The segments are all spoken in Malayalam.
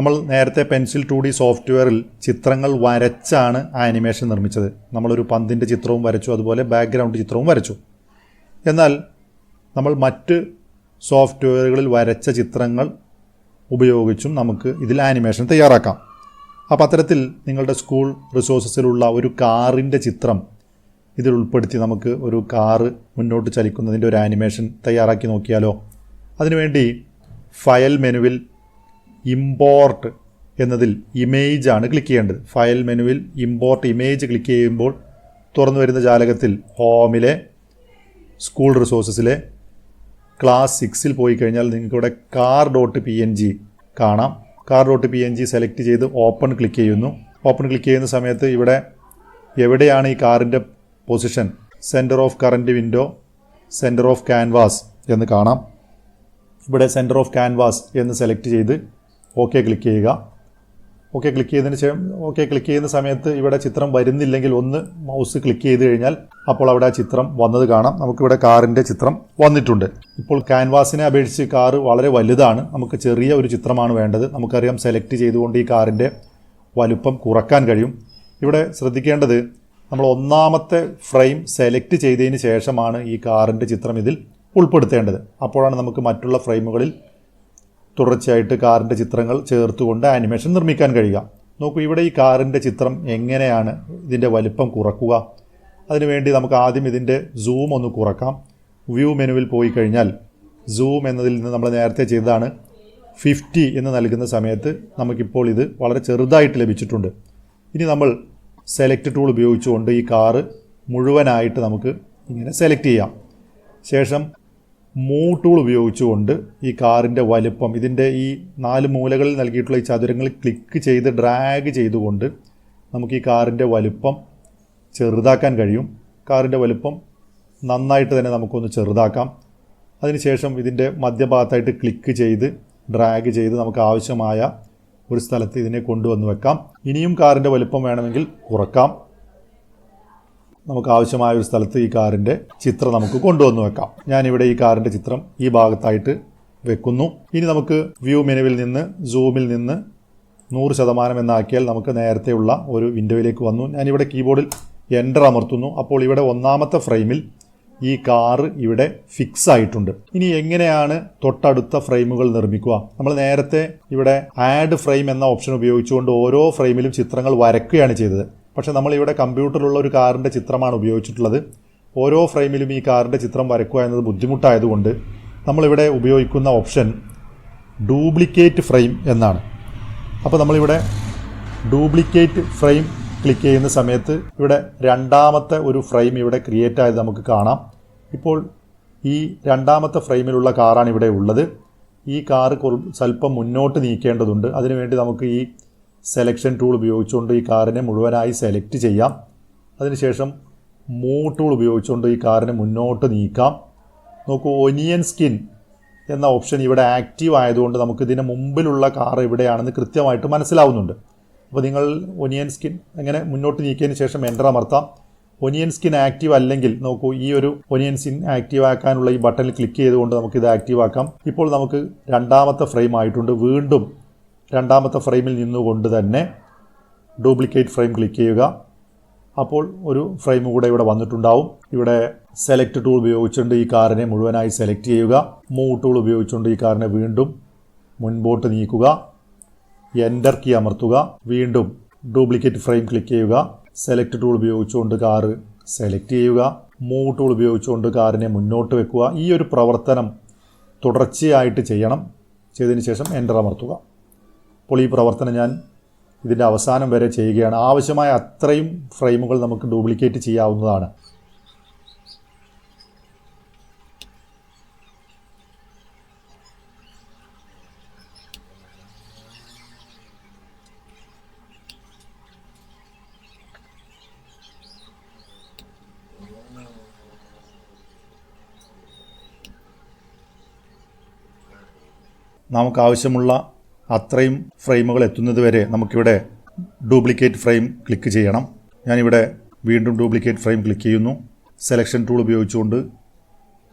നമ്മൾ നേരത്തെ പെൻസിൽ ടു ഡി സോഫ്റ്റ്വെയറിൽ ചിത്രങ്ങൾ വരച്ചാണ് ആനിമേഷൻ നിർമ്മിച്ചത്. നമ്മളൊരു പന്തിന്റെ ചിത്രവും വരച്ചു അതുപോലെ ബാക്ക്ഗ്രൗണ്ട് ചിത്രവും വരച്ചു. എന്നാൽ നമ്മൾ മറ്റ് സോഫ്റ്റ്വെയറുകളിൽ വരച്ച ചിത്രങ്ങൾ ഉപയോഗിച്ചും നമുക്ക് ഇതിൽ ആനിമേഷൻ തയ്യാറാക്കാം. അപ്പോൾ അത്തരത്തിൽ നിങ്ങളുടെ സ്കൂൾ റിസോഴ്സസിലുള്ള ഒരു കാറിന്റെ ചിത്രം ഇതിൽ ഉൾപ്പെടുത്തി നമുക്ക് ഒരു കാറ് മുന്നോട്ട് ചലിക്കുന്നതിന്റെ ഒരു ആനിമേഷൻ തയ്യാറാക്കി നോക്കിയാലോ? അതിനുവേണ്ടി ഫയൽ മെനുവിൽ ഇമ്പോർട്ട് എന്നതിൽ ഇമേജ് ആണ് ക്ലിക്ക് ചെയ്യേണ്ടത്. ഫയൽ മെനുവിൽ ഇമ്പോർട്ട് ഇമേജ് ക്ലിക്ക് ചെയ്യുമ്പോൾ തുറന്നു വരുന്ന ജാലകത്തിൽ ഹോമിലെ സ്കൂൾ റിസോഴ്സസിലെ ക്ലാസ് സിക്സിൽ പോയി കഴിഞ്ഞാൽ നിങ്ങൾക്ക് ഇവിടെ car dot P N G കാണാം. Car dot P N G select ചെയ്ത് ഓപ്പൺ ക്ലിക്ക് ചെയ്യുന്നു. ഓപ്പൺ ക്ലിക്ക് ചെയ്യുന്ന സമയത്ത് ഇവിടെ എവിടെയാണ് ഈ കാറിന്റെ position centre of current window centre of canvas എന്ന് കാണാം. ഇവിടെ സെന്റർ ഓഫ് ക്യാൻവാസ് എന്ന് സെലക്ട് ചെയ്ത് ഓക്കെ ക്ലിക്ക് ചെയ്യുക. ഓക്കെ ക്ലിക്ക് ചെയ്തതിന് ശേഷം ഓക്കെ ക്ലിക്ക് ചെയ്യുന്ന സമയത്ത് ഇവിടെ ചിത്രം വരുന്നില്ലെങ്കിൽ ഒന്ന് മൗസ് ക്ലിക്ക് ചെയ്ത് കഴിഞ്ഞാൽ അപ്പോൾ അവിടെ ആ ചിത്രം വന്നത് കാണാം. നമുക്കിവിടെ കാറിന്റെ ചിത്രം വന്നിട്ടുണ്ട്. ഇപ്പോൾ ക്യാൻവാസിനെ അപേക്ഷിച്ച് കാറ് വളരെ വലുതാണ്. നമുക്ക് ചെറിയ ഒരു ചിത്രമാണ് വേണ്ടത്. നമുക്കറിയാം സെലക്ട് ചെയ്തുകൊണ്ട് ഈ കാറിന്റെ വലുപ്പം കുറയ്ക്കാൻ കഴിയും. ഇവിടെ ശ്രദ്ധിക്കേണ്ടത് നമ്മൾ ഒന്നാമത്തെ ഫ്രെയിം സെലക്ട് ചെയ്തതിന് ശേഷമാണ് ഈ കാറിന്റെ ചിത്രം ഇതിൽ ഉൾപ്പെടുത്തേണ്ടത്. അപ്പോഴാണ് നമുക്ക് മറ്റുള്ള ഫ്രെയിമുകളിൽ തുടർച്ചയായിട്ട് കാറിന്റെ ചിത്രങ്ങൾ ചേർത്തുകൊണ്ട് ആനിമേഷൻ നിർമ്മിക്കാൻ കഴിയുക. നോക്കൂ ഇവിടെ ഈ കാറിന്റെ ചിത്രം എങ്ങനെയാണ് ഇതിന്റെ വലിപ്പം കുറക്കുക? അതിനുവേണ്ടി നമുക്ക് ആദ്യം ഇതിന്റെ സൂം ഒന്ന് കുറക്കാം. വ്യൂ മെനുവിൽ പോയി കഴിഞ്ഞാൽ സൂം എന്നതിൽ നിന്ന് നമ്മൾ നേരത്തെ ചെയ്തതാണ് ഫിഫ്റ്റി എന്ന് നൽകുന്ന സമയത്ത് നമുക്കിപ്പോൾ ഇത് വളരെ ചെറുതായിട്ട് ലഭിച്ചിട്ടുണ്ട്. ഇനി നമ്മൾ സെലക്ട് ടൂൾ ഉപയോഗിച്ചുകൊണ്ട് ഈ കാറ് മുഴുവനായിട്ട് നമുക്ക് ഇങ്ങനെ സെലക്ട് ചെയ്യാം. ശേഷം മൂവ് ടൂൾ ഉപയോഗിച്ചുകൊണ്ട് ഈ കാറിന്റെ വലുപ്പം ഇതിന്റെ ഈ നാല് മൂലകളിൽ നൽകിയിട്ടുള്ള ഈ ചതുരങ്ങൾ ക്ലിക്ക് ചെയ്ത് ഡ്രാഗ് ചെയ്തുകൊണ്ട് നമുക്ക് ഈ കാറിന്റെ വലുപ്പം ചെറുതാക്കാൻ കഴിയും. കാറിന്റെ വലുപ്പം നന്നായിട്ട് തന്നെ നമുക്കൊന്ന് ചെറുതാക്കാം. അതിനുശേഷം ഇതിന്റെ മധ്യഭാഗത്തായിട്ട് ക്ലിക്ക് ചെയ്ത് ഡ്രാഗ് ചെയ്ത് നമുക്ക് ആവശ്യമായ ഒരു സ്ഥലത്ത് ഇതിനെ കൊണ്ടുവന്ന് വെക്കാം. ഇനിയും കാറിന്റെ വലുപ്പം വേണമെങ്കിൽ കുറക്കാം. നമുക്ക് ആവശ്യമായ ഒരു സ്ഥലത്ത് ഈ കാറിന്റെ ചിത്രം നമുക്ക് കൊണ്ടുവന്ന് വെക്കാം. ഞാനിവിടെ ഈ കാറിന്റെ ചിത്രം ഈ ഭാഗത്തായിട്ട് വെക്കുന്നു. ഇനി നമുക്ക് വ്യൂ മെനുവിൽ നിന്ന് സൂമിൽ നിന്ന് നൂറ് ശതമാനം എന്നാക്കിയാൽ നമുക്ക് നേരത്തെയുള്ള ഒരു വിൻഡോയിലേക്ക് വന്നു. ഞാനിവിടെ കീബോർഡിൽ എന്റർ അമർത്തുന്നു. അപ്പോൾ ഇവിടെ ഒന്നാമത്തെ ഫ്രെയിമിൽ ഈ കാറ് ഇവിടെ ഫിക്സ് ആയിട്ടുണ്ട്. ഇനി എങ്ങനെയാണ് തൊട്ടടുത്ത ഫ്രെയിമുകൾ നിർമ്മിക്കുക? നമ്മൾ നേരത്തെ ഇവിടെ ആഡ് ഫ്രെയിം എന്ന ഓപ്ഷൻ ഉപയോഗിച്ചുകൊണ്ട് ഓരോ ഫ്രെയിമിലും ചിത്രങ്ങൾ വരയ്ക്കുകയാണ് ചെയ്തത്. പക്ഷേ നമ്മളിവിടെ കമ്പ്യൂട്ടറിലുള്ള ഒരു കാറിന്റെ ചിത്രമാണ് ഉപയോഗിച്ചിട്ടുള്ളത്. ഓരോ ഫ്രെയിമിലും ഈ കാറിന്റെ ചിത്രം വരയ്ക്കുക എന്നത് ബുദ്ധിമുട്ടായതുകൊണ്ട് നമ്മളിവിടെ ഉപയോഗിക്കുന്ന ഓപ്ഷൻ ഡ്യൂപ്ലിക്കേറ്റ് ഫ്രെയിം എന്നാണ്. അപ്പോൾ നമ്മളിവിടെ ഡ്യൂപ്ലിക്കേറ്റ് ഫ്രെയിം ക്ലിക്ക് ചെയ്യുന്ന സമയത്ത് ഇവിടെ രണ്ടാമത്തെ ഒരു ഫ്രെയിം ഇവിടെ ക്രിയേറ്റ് ആയത് നമുക്ക് കാണാം. ഇപ്പോൾ ഈ രണ്ടാമത്തെ ഫ്രെയിമിലുള്ള കാറാണ് ഇവിടെ ഉള്ളത്. ഈ കാറ് സ്വല്പം മുന്നോട്ട് നീക്കേണ്ടതുണ്ട്. അതിനുവേണ്ടി നമുക്ക് ഈ സെലക്ഷൻ ടൂൾ ഉപയോഗിച്ചുകൊണ്ട് ഈ കാറിനെ മുഴുവനായി സെലക്ട് ചെയ്യാം. അതിനുശേഷം മൂവ് ടൂൾ ഉപയോഗിച്ചുകൊണ്ട് ഈ കാറിനെ മുന്നോട്ട് നീക്കാം. നോക്കൂ ഒനിയൻ സ്കിൻ എന്ന ഓപ്ഷൻ ഇവിടെ ആക്റ്റീവ് ആയതുകൊണ്ട് നമുക്ക് ഇതിന് മുമ്പിലുള്ള കാർ എവിടെയാണെന്ന് കൃത്യമായിട്ട് മനസ്സിലാവുന്നുണ്ട്. അപ്പോൾ നിങ്ങൾ ഒനിയൻ സ്കിൻ അങ്ങനെ മുന്നോട്ട് നീക്കിയതിന് ശേഷം എന്റർ അമർത്താം. ഒനിയൻ സ്കിൻ ആക്റ്റീവ് അല്ലെങ്കിൽ നോക്കൂ ഈ ഒരു ഒനിയൻ സ്കിൻ ആക്റ്റീവ് ആക്കാനുള്ള ഈ ബട്ടണിൽ ക്ലിക്ക് ചെയ്തുകൊണ്ട് നമുക്ക് ഇത് ആക്റ്റീവ് ആക്കാം. ഇപ്പോൾ നമുക്ക് രണ്ടാമത്തെ ഫ്രെയിം ആയിട്ടുണ്ട്. വീണ്ടും രണ്ടാമത്തെ ഫ്രെയിമിൽ നിന്നുകൊണ്ട് തന്നെ ഡ്യൂപ്ലിക്കേറ്റ് ഫ്രെയിം ക്ലിക്ക് ചെയ്യുക. അപ്പോൾ ഒരു ഫ്രെയിം കൂടെ ഇവിടെ വന്നിട്ടുണ്ടാവും. ഇവിടെ സെലക്ട് ടൂൾ ഉപയോഗിച്ചുകൊണ്ട് ഈ കാറിനെ മുഴുവനായി സെലക്ട് ചെയ്യുക. മൂവ് ടൂൾ ഉപയോഗിച്ചുകൊണ്ട് ഈ കാറിനെ വീണ്ടും മുൻപോട്ട് നീക്കുക. എന്റർ കീ അമർത്തുക. വീണ്ടും ഡ്യൂപ്ലിക്കേറ്റ് ഫ്രെയിം ക്ലിക്ക് ചെയ്യുക. സെലക്ട് ടൂൾ ഉപയോഗിച്ചുകൊണ്ട് കാറ് സെലക്ട് ചെയ്യുക. മൂവ് ടൂൾ ഉപയോഗിച്ചുകൊണ്ട് കാറിനെ മുന്നോട്ട് വെക്കുക. ഈ ഒരു പ്രവർത്തനം തുടർച്ചയായിട്ട് ചെയ്യണം. ചെയ്തതിന് ശേഷം എന്റർ അമർത്തുക. അപ്പോൾ ഈ പ്രവർത്തനം ഞാൻ ഇതിന്റെ അവസാനം വരെ ചെയ്യുകയാണ്. ആവശ്യമായ അത്രയും ഫ്രെയിമുകൾ നമുക്ക് ഡ്യൂപ്ലിക്കേറ്റ് ചെയ്യാവുന്നതാണ്. നമുക്ക് ആവശ്യമുള്ള അത്രയും ഫ്രെയിമുകൾ എത്തുന്നത് വരെ നമുക്കിവിടെ ഡ്യൂപ്ലിക്കേറ്റ് ഫ്രെയിം ക്ലിക്ക് ചെയ്യണം. ഞാനിവിടെ വീണ്ടും ഡ്യൂപ്ലിക്കേറ്റ് ഫ്രെയിം ക്ലിക്ക് ചെയ്യുന്നു. സെലക്ഷൻ ടൂൾ ഉപയോഗിച്ചുകൊണ്ട്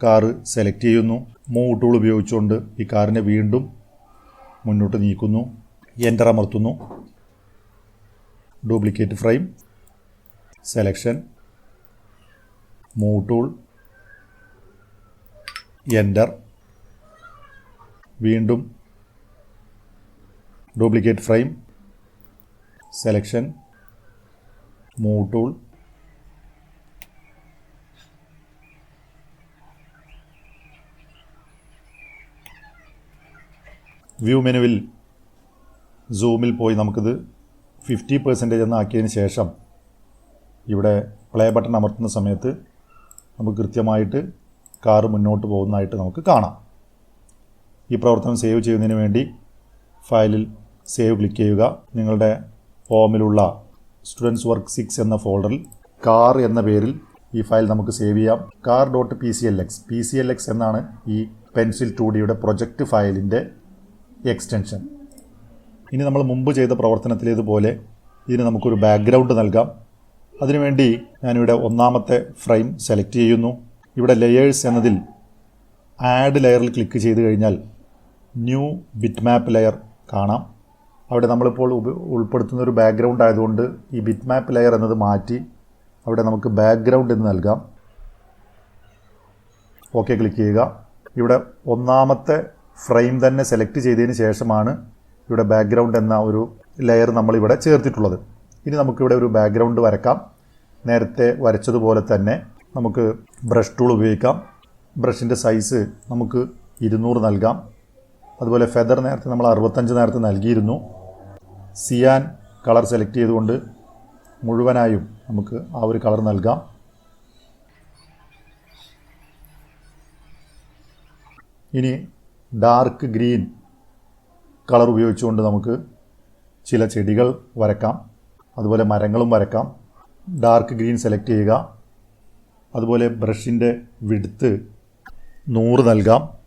കാറ് സെലക്ട് ചെയ്യുന്നു. മൂവ് ടൂൾ ഉപയോഗിച്ചുകൊണ്ട് ഈ കാറിനെ വീണ്ടും മുന്നോട്ട് നീക്കുന്നു. Enter അമർത്തുന്നു. Duplicate frame selection move tool enter വീണ്ടും duplicate frame selection move tool view മെനുവിൽ സൂമിൽ പോയി നമുക്കിത് ഫിഫ്റ്റി പെർസെന്റേജ് എന്നാക്കിയതിന് ശേഷം ഇവിടെ പ്ലേ ബട്ടൺ അമർത്തുന്ന സമയത്ത് നമുക്ക് കൃത്യമായിട്ട് കാറ് മുന്നോട്ട് പോകുന്നതായിട്ട് നമുക്ക് കാണാം. ഈ പ്രവർത്തനം സേവ് ചെയ്യുന്നതിന് വേണ്ടി ഫയലിൽ സേവ് ക്ലിക്ക് ചെയ്യുക. നിങ്ങളുടെ ഫോമിലുള്ള സ്റ്റുഡൻസ് വർക്ക് സിക്സ് എന്ന ഫോൾഡറിൽ കാർ എന്ന പേരിൽ ഈ ഫയൽ നമുക്ക് സേവ് ചെയ്യാം. Car dot P C L X P C L X എന്നാണ് ഈ പെൻസിൽ ടു ഡിയുടെ പ്രൊജക്റ്റ് ഫയലിന്റെ എക്സ്റ്റൻഷൻ ഇനി നമ്മൾ മുമ്പ് ചെയ്ത പ്രവർത്തനത്തിലേതുപോലെ ഇതിന് നമുക്കൊരു ബാക്ക്ഗ്രൗണ്ട് നൽകാം. അതിനുവേണ്ടി ഞാനിവിടെ ഒന്നാമത്തെ ഫ്രെയിം സെലക്ട് ചെയ്യുന്നു. ഇവിടെ ലെയേഴ്സ് എന്നതിൽ ആഡ് ലെയറിൽ ക്ലിക്ക് ചെയ്ത് കഴിഞ്ഞാൽ ന്യൂ ബിറ്റ് മാപ്പ് ലെയർ കാണാം. അവിടെ നമ്മളിപ്പോൾ ഉൾപ്പെടുത്തുന്ന ഒരു ബാക്ക്ഗ്രൗണ്ട് ആയതുകൊണ്ട് ഈ ബിറ്റ് മാപ്പ് ലെയർ എന്നത് മാറ്റി അവിടെ നമുക്ക് ബാക്ക്ഗ്രൗണ്ട് എന്ന് നൽകാം. ഓക്കെ ക്ലിക്ക് ചെയ്യുക. ഇവിടെ ഒന്നാമത്തെ ഫ്രെയിം തന്നെ സെലക്ട് ചെയ്തതിന് ശേഷമാണ് ഇവിടെ ബാക്ക്ഗ്രൗണ്ട് എന്ന ഒരു ലെയർ നമ്മളിവിടെ ചേർത്തിട്ടുള്ളത്. ഇനി നമുക്കിവിടെ ഒരു ബാക്ക്ഗ്രൗണ്ട് വരക്കാം. നേരത്തെ വരച്ചതുപോലെ തന്നെ നമുക്ക് ബ്രഷ് ടൂൾ ഉപയോഗിക്കാം. ബ്രഷിന്റെ സൈസ് നമുക്ക് ഇരുന്നൂറ് നൽകാം. അതുപോലെ ഫെദർ നേരത്തെ നമ്മൾ അറുപത്തഞ്ച് നേരത്തെ നൽകിയിരുന്നു. സിയാൻ കളർ സെലക്ട് ചെയ്തുകൊണ്ട് മുഴുവനായും നമുക്ക് ആ ഒരു കളർ നൽകാം. ഇനി ഡാർക്ക് ഗ്രീൻ കളർ ഉപയോഗിച്ചുകൊണ്ട് നമുക്ക് ചില ചെടികൾ വരക്കാം. അതുപോലെ മരങ്ങളും വരക്കാം. ഡാർക്ക് ഗ്രീൻ സെലക്ട് ചെയ്യുക. അതുപോലെ ബ്രഷിന്റെ വിടുത്ത് നൂറ് നൽകാം.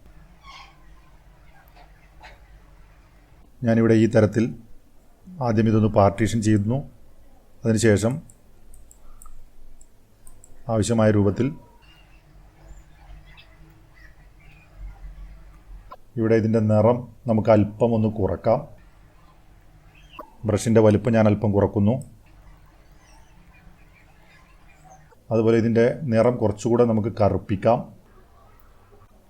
ഞാനിവിടെ ഈ തരത്തിൽ ആദ്യം ഇതൊന്ന് പാർട്ടീഷൻ ചെയ്യുന്നു. അതിനുശേഷം ആവശ്യമായ രൂപത്തിൽ ഇവിടെ ഇതിന്റെ നിറം നമുക്ക് അല്പം ഒന്ന് കുറക്കാം. ബ്രഷിന്റെ വലുപ്പം ഞാൻ അല്പം കുറക്കുന്നു. അതുപോലെ ഇതിന്റെ നിറം കുറച്ചുകൂടെ നമുക്ക് കറുപ്പിക്കാം.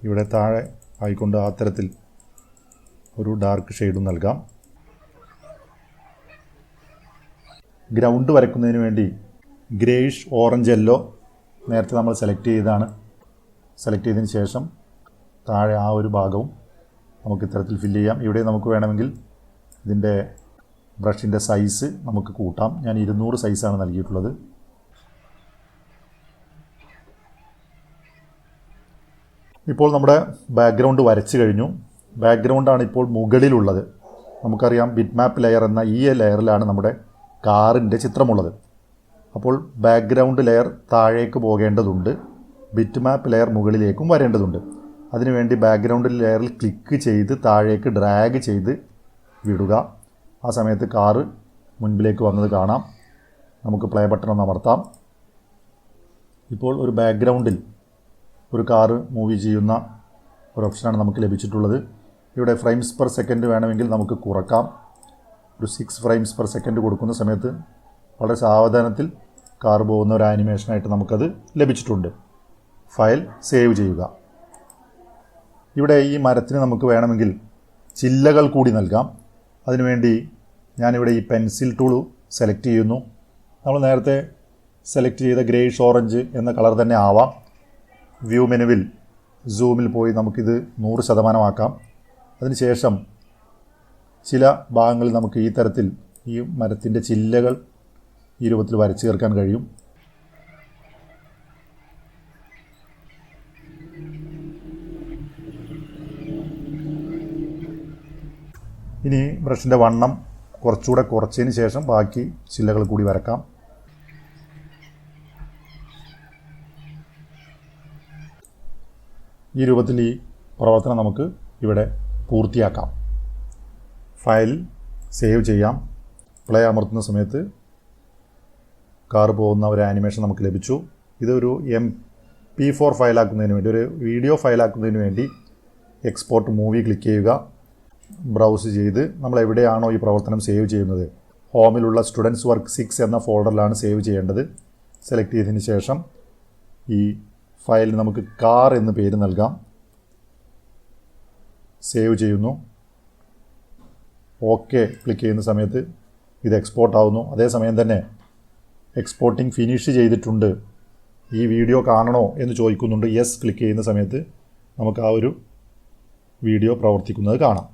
ഇവിടെ താഴെ ആയിക്കൊണ്ട് അത്തരത്തിൽ ഒരു ഡാർക്ക് ഷെയ്ഡും നൽകാം. ഗ്രൗണ്ട് വരയ്ക്കുന്നതിന് വേണ്ടി ഗ്രേഷ് ഓറഞ്ച് യെല്ലോ നേരത്തെ നമ്മൾ സെലക്ട് ചെയ്തതാണ്. സെലക്ട് ചെയ്തതിന് ശേഷം താഴെ ആ ഒരു ഭാഗവും നമുക്ക് ഇത്തരത്തിൽ ഫില്ല് ചെയ്യാം. ഇവിടെ നമുക്ക് വേണമെങ്കിൽ ഇതിന്റെ ബ്രഷിന്റെ സൈസ് നമുക്ക് കൂട്ടാം. ഞാൻ ഇരുന്നൂറ് സൈസാണ് നൽകിയിട്ടുള്ളത്. ഇപ്പോൾ നമ്മുടെ ബാക്ക്ഗ്രൗണ്ട് വരച്ച് കഴിഞ്ഞു. ബാക്ക്ഗ്രൗണ്ടാണ് ഇപ്പോൾ മുകളിലുള്ളത്. നമുക്കറിയാം ബിറ്റ് മാപ്പ് ലെയർ എന്ന ഈ ലെയറിലാണ് നമ്മുടെ കാറിന്റെ ചിത്രമുള്ളത്. അപ്പോൾ ബാക്ക്ഗ്രൗണ്ട് ലെയർ താഴേക്ക് പോകേണ്ടതുണ്ട്. ബിറ്റ് മാപ്പ് ലെയർ മുകളിലേക്കും വരേണ്ടതുണ്ട്. അതിനുവേണ്ടി ബാക്ക്ഗ്രൗണ്ട് ലെയറിൽ ക്ലിക്ക് ചെയ്ത് താഴേക്ക് ഡ്രാഗ് ചെയ്ത് വിടുക. ആ സമയത്ത് കാറ് മുൻപിലേക്ക് വന്നത് കാണാം. നമുക്ക് പ്ലേ ബട്ടൺ ഒന്ന് അമർത്താം. ഇപ്പോൾ ഒരു ബാക്ക്ഗ്രൗണ്ടിൽ ഒരു കാറ് മൂവ് ചെയ്യുന്ന ഒരു ഓപ്ഷനാണ് നമുക്ക് ലഭിച്ചിട്ടുള്ളത്. ഇവിടെ ഫ്രെയിംസ് പെർ സെക്കൻഡ് വേണമെങ്കിൽ നമുക്ക് കുറക്കാം. ഒരു സിക്സ് ഫ്രെയിംസ് പെർ സെക്കൻഡ് കൊടുക്കുന്ന സമയത്ത് വളരെ സാവധാനത്തിൽ കാർ പോകുന്ന ഒരു ആനിമേഷനായിട്ട് നമുക്കത് ലഭിച്ചിട്ടുണ്ട്. ഫയൽ സേവ് ചെയ്യുക. ഇവിടെ ഈ മരത്തിന് നമുക്ക് വേണമെങ്കിൽ ചില്ലകൾ കൂടി നൽകാം. അതിനുവേണ്ടി ഞാനിവിടെ ഈ പെൻസിൽ ടൂൾ സെലക്ട് ചെയ്യുന്നു. നമ്മൾ നേരത്തെ സെലക്ട് ചെയ്ത ഗ്രേഷ് ഓറഞ്ച് എന്ന കളർ തന്നെ ആവാം. വ്യൂ മെനുവിൽ സൂമിൽ പോയി നമുക്കിത് നൂറ് ശതമാനമാക്കാം. അതിനുശേഷം ചില ഭാഗങ്ങളിൽ നമുക്ക് ഈ തരത്തിൽ ഈ മരത്തിന്റെ ചില്ലകൾ ഈ രൂപത്തിൽ വരച്ചു ചേർക്കാൻ കഴിയും. ഇനി ബ്രഷിന്റെ വണ്ണം കുറച്ചുകൂടെ കുറച്ചതിന് ശേഷം ബാക്കി ചില്ലകൾ കൂടി വരക്കാം. ഈ രൂപത്തിൽ ഈ പ്രവർത്തനം നമുക്ക് ഇവിടെ പൂർത്തിയാക്കാം. ഫയൽ സേവ് ചെയ്യാം. പ്ലേ അമർത്തുന്ന സമയത്ത് കാർ പോകുന്ന ഒരു ആനിമേഷൻ നമുക്ക് ലഭിച്ചു. ഇതൊരു എം പി ഫോർ ഫയലാക്കുന്നതിന് വേണ്ടി ഒരു വീഡിയോ ഫയലാക്കുന്നതിന് വേണ്ടി എക്സ്പോർട്ട് മൂവി ക്ലിക്ക് ചെയ്യുക. ബ്രൗസ് ചെയ്ത് നമ്മൾ എവിടെയാണോ ഈ പ്രവർത്തനം സേവ് ചെയ്യുന്നത്. ഹോമിലുള്ള സ്റ്റുഡൻസ് വർക്ക് സിക്സ് എന്ന ഫോൾഡറിലാണ് സേവ് ചെയ്യേണ്ടത്. സെലക്ട് ചെയ്തതിന് ശേഷം ഈ ഫയലിന് നമുക്ക് കാർ എന്ന് പേര് നൽകാം. സേവ് ചെയ്യുന്നു. ഓക്കെ ക്ലിക്ക് ചെയ്യുന്ന സമയത്ത് ഇത് എക്സ്പോർട്ട് ആവുന്നു. അതേസമയം തന്നെ എക്സ്പോർട്ടിംഗ് ഫിനിഷ് ചെയ്തിട്ടുണ്ട്. ഈ വീഡിയോ കാണണോ എന്ന് ചോദിക്കുന്നുണ്ട്. യെസ് ക്ലിക്ക് ചെയ്യുന്ന സമയത്ത് നമുക്ക് ആ ഒരു വീഡിയോ പ്രവർത്തിക്കുന്നത് കാണാം.